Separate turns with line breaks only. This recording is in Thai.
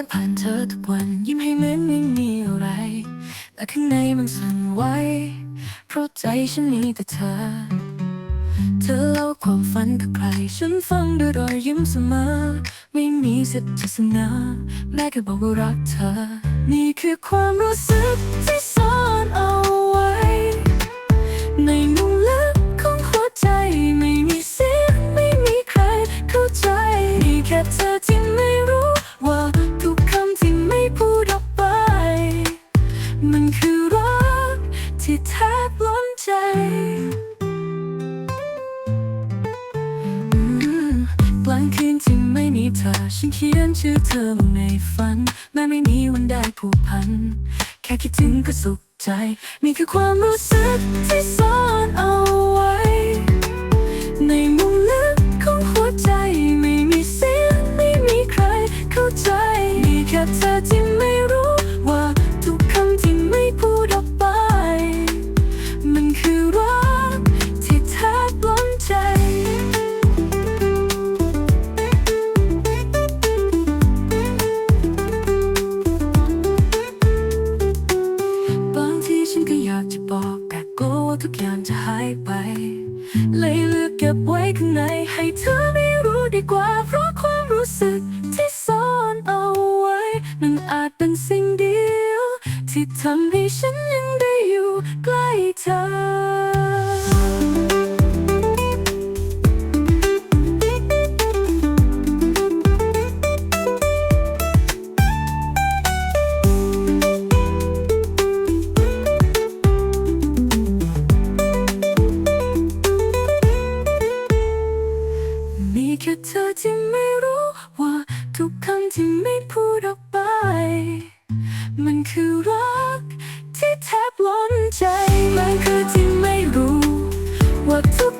นผ่านเธอทุกวัน ยิ้มให้เหมือนไม่มีอะไร แต่ข้างในมันสั่นไหวเพราะใจฉันมีแต่เธอ เธอเล่าความฝันกับใคร ฉันฟังด้วยรอยยิ้มเสมอ ไม่มีสิทธิ์จะเสนอแม้แค่บอกว่ารักเธอ นี่คือความรู้สึกที่สอง ที่แทบล้นใจกลางคืนที่ไม่มีเธอ ฉันเขียนชื่อเธอลงในฝัน แม้ไม่มีวันได้ผูกพัน แค่คิดถึงก็สุขใจนี่คือความรู้สึกที่ซ่อนเอาไว้ ในมุมลึกของหัวใจไม่มีเสียงไม่มีใครเข้าใจ มีแค่เธอที่ ฉันก็อยากจะบอกแต่กลัวว่าทุกอย่างจะหายไป เลยเลือกเก็บไว้ข้างในให้เธอไม่รู้ดีกว่า เพราะความรู้สึกที่ซ่อนเอาไว้มันอาจเป็นสิ่งเดียว ที่ทำให้ฉันยังได้อยู่ใกล้เธอ เธอที่ไม่รู้ว่าทุกคำที่ไม่พูดออกไป มันคือรักที่แทบล้นใจ มันคือที่ไม่รู้ ว่าทุก